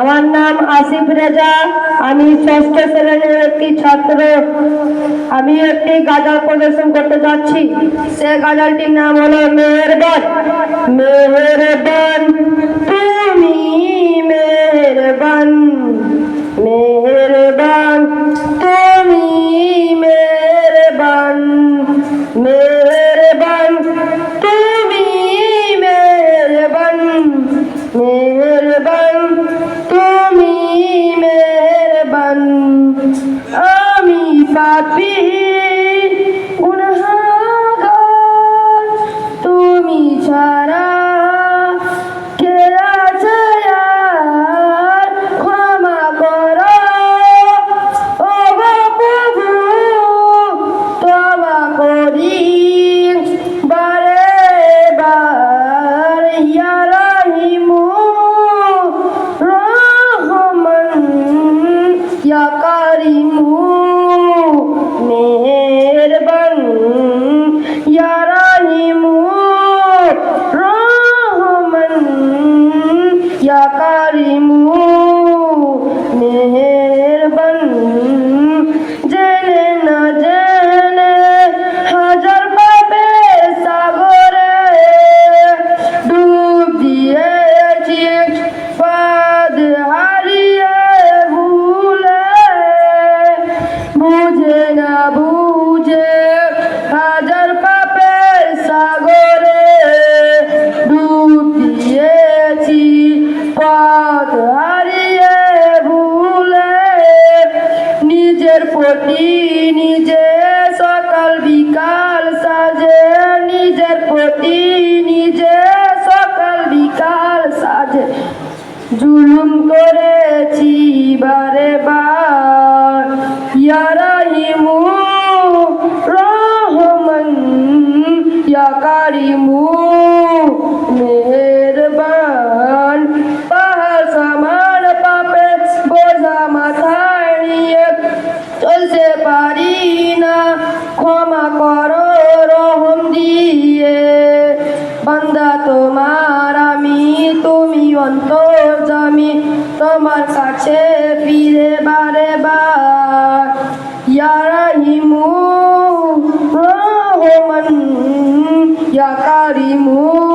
আমার নাম আসিফ রেজা। আমি ষষ্ঠ শ্রেণির একটি ছাত্র। আমি একটি গাজাল প্রদর্শন করতে যাচ্ছি। সে গাজালটির নাম হলো মেহেরবান। মেহেরবান, তুমি মেহেরবান। মেহেরবান, তুমি মেহেরবান। মেহেরবান মেহেরবান তুমি মেহরবান। আমি পাপি গুনহাগার। তুমি ছাড়া ইয়া কারিমু মেহেরবান জেনে না জেনে হাজার পাবে সাগরে ডুব দিয়েছি পদ প্রতি নিজে সকাল বিকাল সাজে নিজের প্রতি নিজে সকাল বিকাল সাজে। জুলুম করেছি বারে বান্দা তোমার আমি তুমি অন্তর্জামি। তোমার কাছে ফিরে বারে বার। ইয়ারিমু রহমান ইয়াকারিমু